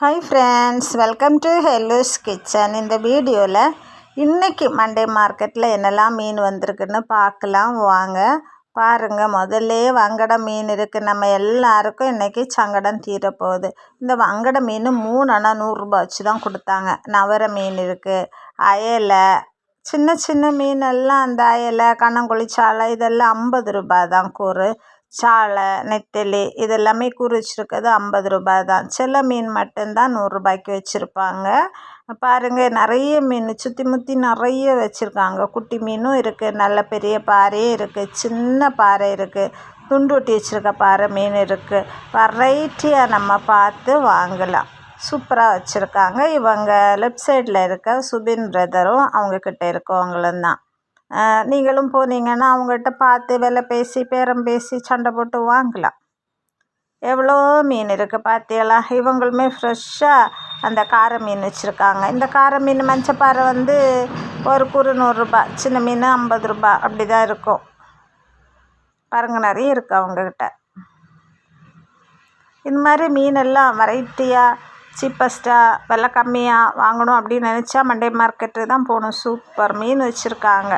Hi friends welcome to Hellu's kitchen இந்த வீடியோவில் இன்றைக்கி மண்டே மார்க்கெட்டில் என்னெல்லாம் மீன் வந்திருக்குன்னு பார்க்கலாம். வாங்க பாருங்கள் முதல்ல வங்கடம் மீன் இருக்குது நம்ம எல்லாருக்கும் இன்றைக்கி சங்கடம் தீரப்போகுது. இந்த வங்கட மீன் மூணு நூறுரூபா வச்சு தான் கொடுத்தாங்க. நவர மீன் இருக்குது அயலை சின்ன சின்ன மீனெல்லாம் அந்த அயலை கண்ணங்குழி இதெல்லாம் ஐம்பது ரூபாய் தான் கூறு. சாலை நெத்தலி இதெல்லாமே குறிச்சிருக்கிறது ஐம்பது ரூபாய் தான். சில மீன் மட்டும்தான் நூறுரூபாய்க்கு வச்சுருப்பாங்க. பாருங்கள் நிறைய மீன் சுற்றி முற்றி நிறைய வச்சுருக்காங்க. குட்டி மீனும் இருக்குது நல்ல பெரிய பாறையும் இருக்குது சின்ன பாறை இருக்குது துண்டு ஒட்டி வச்சுருக்க பாறை மீன் இருக்குது வெரைட்டியாக நம்ம பார்த்து வாங்கலாம். சூப்பராக வச்சுருக்காங்க. இவங்க லெஃப்ட் சைடில் இருக்க சுபின் பிரதரும் அவங்கக்கிட்ட இருக்கவங்களும் தான். நீங்களும் போனீங்கன்னா அவங்ககிட்ட பார்த்து விலை பேசி பேரம் பேசி சண்டை போட்டு வாங்கலாம். எவ்வளோ மீன் இருக்குது பார்த்தீங்களா இவங்களுமே ஃப்ரெஷ்ஷாக அந்த கார மீன் வச்சுருக்காங்க. இந்த கார மீன் மஞ்சப்பாறை வந்து ஒரு குறு நூறுரூபா சின்ன மீன் ஐம்பது ரூபா அப்படி தான் இருக்கும். பாருங்க நிறைய இருக்குது அவங்கக்கிட்ட இந்த மாதிரி மீனெல்லாம் வெரைட்டியாக சீப்பஸ்ட்டாக விலை கம்மியாக வாங்கணும் அப்படின்னு நினச்சா மண்டே மார்க்கெட்டு தான் போகணும். சூப்பர் மீன் வச்சுருக்காங்க.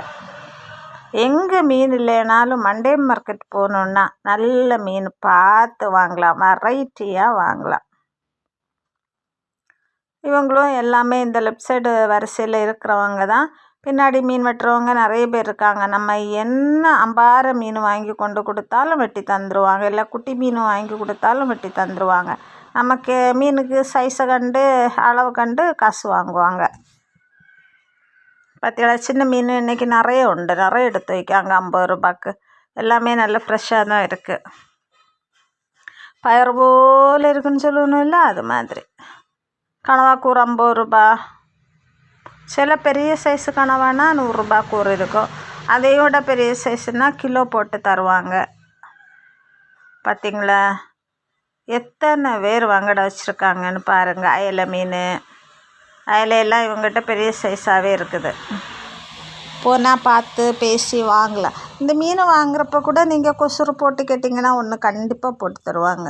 எங்கே மீன் இல்லைனாலும் மண்டே மார்க்கெட் போகணுன்னா நல்ல மீன் பார்த்து வாங்கலாம். வெரைட்டியாக வாங்கலாம். இவங்களும் எல்லாமே இந்த லெஃப்ட் சைடு வரிசையில் இருக்கிறவங்க தான். பின்னாடி மீன் வெட்டுறவங்க நிறைய பேர் இருக்காங்க. நம்ம என்ன அம்பார மீன் வாங்கி கொண்டு கொடுத்தாலும் வெட்டி தந்துடுவாங்க இல்லை குட்டி மீன் வாங்கி கொடுத்தாலும் வெட்டி தந்துடுவாங்க நமக்கு மீனுக்கு சைஸை கண்டு அளவு கண்டு காசு வாங்குவாங்க. பார்த்தீங்களா சின்ன மீன் இன்றைக்கி நிறைய உண்டு. நிறைய எடுத்து வைக்காங்க ஐம்பது ரூபாய்க்கு. எல்லாமே நல்ல ஃப்ரெஷ்ஷாக தான் இருக்குது பயறு போல் இருக்குன்னு சொல்லணும் இல்லை? அது மாதிரி. கனவா கூறு ஐம்பது ரூபா. சில பெரிய சைஸு கனவானா நூறுரூபா கூறு இருக்கும். அதை விட பெரிய சைஸுனால் கிலோ போட்டு தருவாங்க. பார்த்திங்களா எத்தனை பேர் வாங்கட வச்சுருக்காங்கன்னு பாருங்கள் அயலை மீன் அதில் எல்லாம் இவங்ககிட்ட பெரிய சைஸாகவே இருக்குது. போனால் பார்த்து பேசி வாங்கலாம் இந்த மீன் வாங்குறப்ப கூட நீங்கள் கொசுறு போட்டு கேட்டிங்கன்னா ஒன்று கண்டிப்பாக போட்டு தருவாங்க.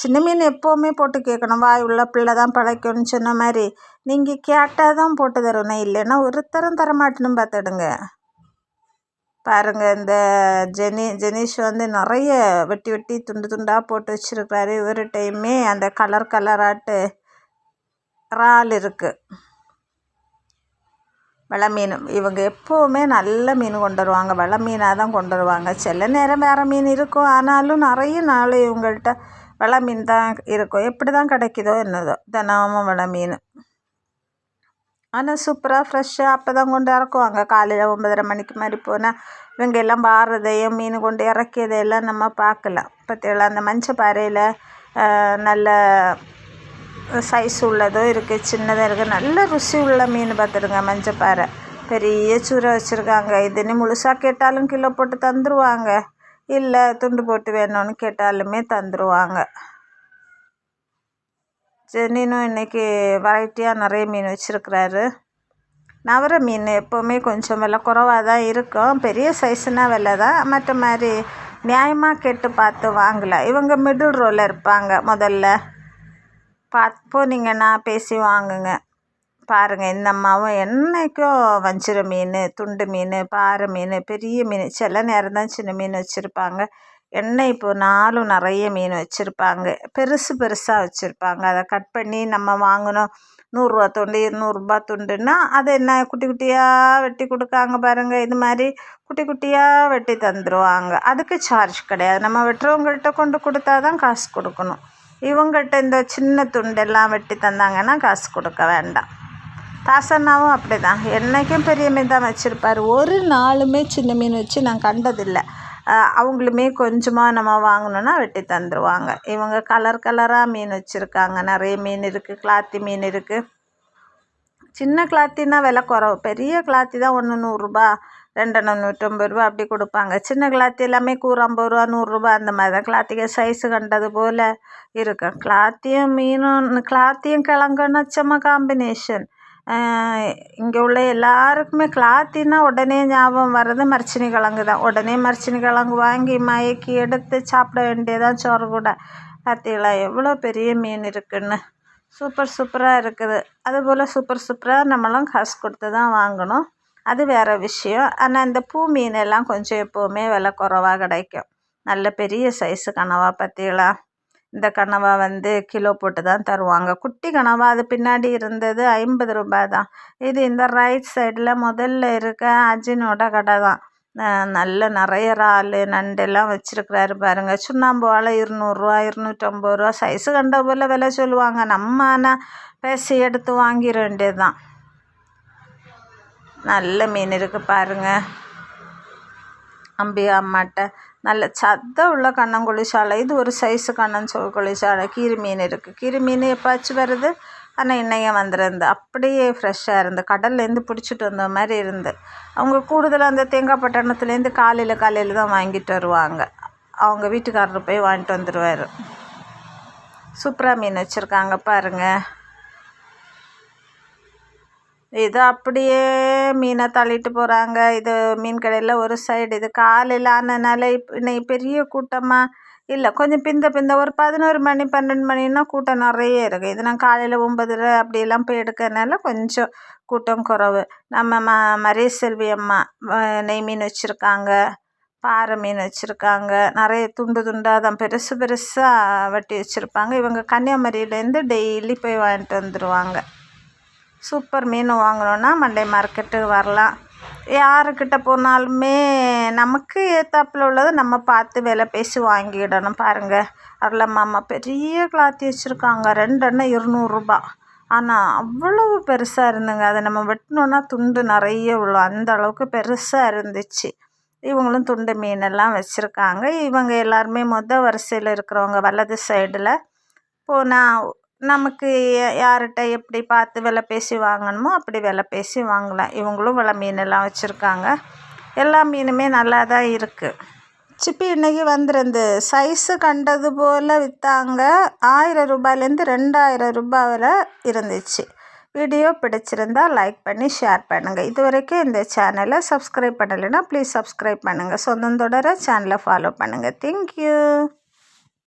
சின்ன மீன் எப்போவுமே போட்டு கேட்கணும். வாய் உள்ள பிள்ளை தான் பழைக்கணும்னு சொன்ன மாதிரி நீங்கள் கேட்டால் தான் போட்டு தரணும் இல்லைன்னா ஒருத்தரும் தரமாட்டேன்னு பார்த்துடுங்க. பாருங்கள் இந்த ஜெனி ஜெனீஷ் வந்து நிறைய வெட்டி வெட்டி துண்டு துண்டாக போட்டு வச்சுருக்காரு ஒரு டைமே அந்த கலர் கலராட்டு இறால் இருக்குது வெலை மீன். இவங்க எப்போவுமே நல்ல மீன் கொண்டு வருவாங்க வெலை மீனாக தான் கொண்டு வருவாங்க சில நேரம் வேறு மீன் இருக்கும். ஆனாலும் நிறைய நாள் இவங்கள்ட்ட வெலை மீன் தான் இருக்கும். எப்படி தான் கிடைக்குதோ என்னதோ. தினமும் வெலை மீன். ஆனால் சூப்பராக ஃப்ரெஷ்ஷாக அப்போ தான் கொண்டு இறக்குவாங்க. காலையில் ஒன்பதரை மணிக்கு மாதிரி போனால் இவங்க எல்லாம் பாடுறதையும் மீன் கொண்டு இறக்கியதையெல்லாம் நம்ம பார்க்கலாம். பார்த்தீங்களா அந்த மஞ்சள் பாறையில் நல்ல சைஸ் உள்ளதும் இருக்குது சின்னதாக இருக்குது நல்ல ருசி உள்ள மீன் பார்த்துடுங்க மஞ்சப்பாறை. பெரிய சூரை வச்சுருக்காங்க. இதுன்னு முழுசாக கேட்டாலும் கிலோ போட்டு தந்துடுவாங்க இல்லை துண்டு போட்டு வேணும்னு கேட்டாலுமே தந்துடுவாங்க ஜெனினும் இன்றைக்கி வெரைட்டியாக நிறைய மீன் வச்சுருக்குறாரு. நவர மீன் எப்போவுமே கொஞ்சம் விலை குறவாக தான் இருக்கும். பெரிய சைஸுனால் விலை தான். மற்ற மாதிரி நியாயமாக கேட்டு பார்த்து வாங்கலாம் இவங்க மிடில் ரோவில் இருப்பாங்க முதல்ல. பார்த்து போனீங்கன்னா பேசி வாங்குங்க. பாருங்கள் இந்த அம்மாவும் என்றைக்கும் வஞ்சிர மீன் துண்டு மீன் பாறை மீன் பெரிய மீன் சில நேரம் தான் சின்ன மீன் வச்சுருப்பாங்க. எண்ணெய் இப்போ நாளும் நிறைய மீன் வச்சுருப்பாங்க. பெருசு பெருசாக வச்சுருப்பாங்க. அதை கட் பண்ணி நம்ம வாங்கணும். நூறுரூவா துண்டு இருநூறுபா துண்டுன்னா அதை என்ன குட்டி குட்டியாக வெட்டி கொடுக்காங்க பாருங்கள் இது மாதிரி குட்டி குட்டியாக வெட்டி தந்துடுவாங்க அதுக்கு சார்ஜ் கிடையாது. நம்ம வெட்டுறவங்கள்ட்ட கொண்டு கொடுத்தா தான் காசு கொடுக்கணும். இவங்கள்ட்ட இந்த சின்ன துண்டெல்லாம் வெட்டி தந்தாங்கன்னா காசு கொடுக்க வேண்டாம். தாசண்ணாவும் அப்படி தான் என்றைக்கும் பெரிய மீன் தான் வச்சுருப்பார். ஒரு நாளுமே சின்ன மீன் வச்சு நான் கண்டதில்லை. அவங்களுமே கொஞ்சமாக நம்ம வாங்கணுன்னா வெட்டி தந்துடுவாங்க இவங்க கலர் கலராக மீன் வச்சுருக்காங்க. நிறைய மீன் இருக்குது கிளாத்தி மீன் இருக்குது சின்ன கிளாத்தின்னா விலை குறவு. பெரிய கிளாத்தி தான் ஒன்று நூறுரூபா ரெண்டெண்ணம் நூற்றம்பது ரூபா அப்படி கொடுப்பாங்க. சின்ன கிளாத்தி எல்லாமே கூறு ஐம்பது ரூபா நூறுரூபா அந்த மாதிரி தான் கிளாத்திக்கு சைஸு கண்டது போல் இருக்கும் கிளாத்தியும் மீனும் கிளாத்தியும் கிழங்கும் நச்சமாக காம்பினேஷன் இங்கே உள்ள எல்லாருக்குமே கிளாத்தின்னா உடனே ஞாபகம் வர்றது மரச்சினி கிழங்கு தான். உடனே மரச்சினி கிழங்கு வாங்கி மயக்கி எடுத்து சாப்பிட வேண்டியதான் சோறு கூட. பார்த்தீங்களா எவ்வளோ பெரிய மீன் இருக்குன்னு. சூப்பர் சூப்பராக இருக்குது. அதுபோல் சூப்பர் சூப்பராக நம்மளும் காசு கொடுத்து தான் வாங்கணும். அது வேறு விஷயம். ஆனால் இந்த பூ மீனெல்லாம் கொஞ்சம் எப்போவுமே விலை குறவா கிடைக்கும். நல்ல பெரிய சைஸு கனவா பார்த்தீங்களா இந்த கனவா வந்து கிலோ போட்டு தான் தருவாங்க. குட்டி கனவா அது பின்னாடி இருந்தது ஐம்பது ரூபாய் தான். இது இந்த ரைட் சைடில் முதல்ல இருக்க அஜினோட கடை தான். நல்ல நிறைய இறால் நண்டெல்லாம் வச்சுருக்கிறாரு பாருங்கள் சுண்ணாம்பு வாழை இருநூறுவா இருநூற்றம்பது ரூபா சைஸு கண்ட போல் விலை சொல்லுவாங்க. நம்ம ஆனால் பேசி எடுத்து வாங்கிட வேண்டியது தான் நல்ல மீன் இருக்குது பாருங்கள் அம்பிகா அம்மாட்ட நல்ல சத்தம் உள்ள கண்ணங்குழி சாலை. இது ஒரு சைஸு கண்ணன் குழி சாலை. கீரி மீன் இருக்குது கீரி மீன் எப்பாச்சும் வருது? ஆனால் இன்னையே வந்துருந்து அப்படியே ஃப்ரெஷ்ஷாக இருந்து கடல்லேருந்து பிடிச்சிட்டு வந்த மாதிரி இருந்து. அவங்க கூடுதலாக அந்த தேங்காய் பட்டணத்துலேருந்து காலையில் காலையில் தான் வாங்கிட்டு வருவாங்க. அவங்க வீட்டுக்காரர் போய் வாங்கிட்டு வந்துடுவார் சூப்பராக மீன் வச்சுருக்காங்க பாருங்கள் இது அப்படியே மீனை தள்ளிட்டு போகிறாங்க இது மீன் கடையில் ஒரு சைடு இது காலையில் ஆனனால இப்போ இன்னைக்கு பெரிய கூட்டமாக இல்லை கொஞ்சம் பிந்த பிந்த ஒரு பதினோரு மணி பன்னெண்டு மணின்னா கூட்டம் நிறைய இருக்குது இது நான் காலையில் ஒம்பதுல அப்படியெல்லாம் போய் எடுக்கிறதுனால கொஞ்சம் கூட்டம் குறவு. நம்ம ம மரிய செல்வி அம்மா நெய் மீன் வச்சுருக்காங்க பாறை மீன் வச்சுருக்காங்க. நிறைய துண்டு துண்டாக தான் பெருசு பெருசாக வெட்டி வச்சுருப்பாங்க. இவங்க கன்னியாகுமரியிலேருந்து டெய்லி போய் வாங்கிட்டு வந்துடுவாங்க சூப்பர் மீன் வாங்கணுன்னா மண்டே மார்க்கெட்டு வரலாம். யாருக்கிட்ட போனாலுமே நமக்கு ஏற்றாப்புல உள்ளதை நம்ம பார்த்து விலை பேசி வாங்கிடணும் பாருங்கள் அதில் பெரிய கிளாத்தி வச்சுருக்காங்க. ரெண்டு எண்ணெய் இருநூறுபா. ஆனால் அவ்வளவு பெருசாக இருந்துங்க. அதை நம்ம வெட்டினோன்னா துண்டு நிறைய உள்ள அந்த அளவுக்கு பெருசாக இருந்துச்சு. இவங்களும் துண்டு மீனெல்லாம் வச்சுருக்காங்க. இவங்க எல்லாருமே மொதல் வரிசையில் இருக்கிறவங்க வலது சைடில் போனால் நமக்கு யார்கிட்ட எப்படி பார்த்து விலை பேசி வாங்கணுமோ அப்படி விலை பேசி வாங்கலாம். இவங்களும் விலை மீனெல்லாம் வச்சுருக்காங்க. எல்லா மீனுமே நல்லா தான் இருக்குது சிப்பி இன்றைக்கி வந்துருந்து சைஸு கண்டது போல் விற்றாங்க ஆயிரம் ரூபாயிலேருந்து ரெண்டாயிரம் ரூபாய் வரை இருந்துச்சு. வீடியோ பிடிச்சிருந்தா லைக் பண்ணி ஷேர் பண்ணுங்கள் இது வரைக்கும் இந்த சேனலை சப்ஸ்கிரைப் பண்ணலைன்னா ப்ளீஸ் சப்ஸ்கிரைப் பண்ணுங்கள் சொந்தம் தொடர சேனலை ஃபாலோ பண்ணுங்கள் தேங்க்யூ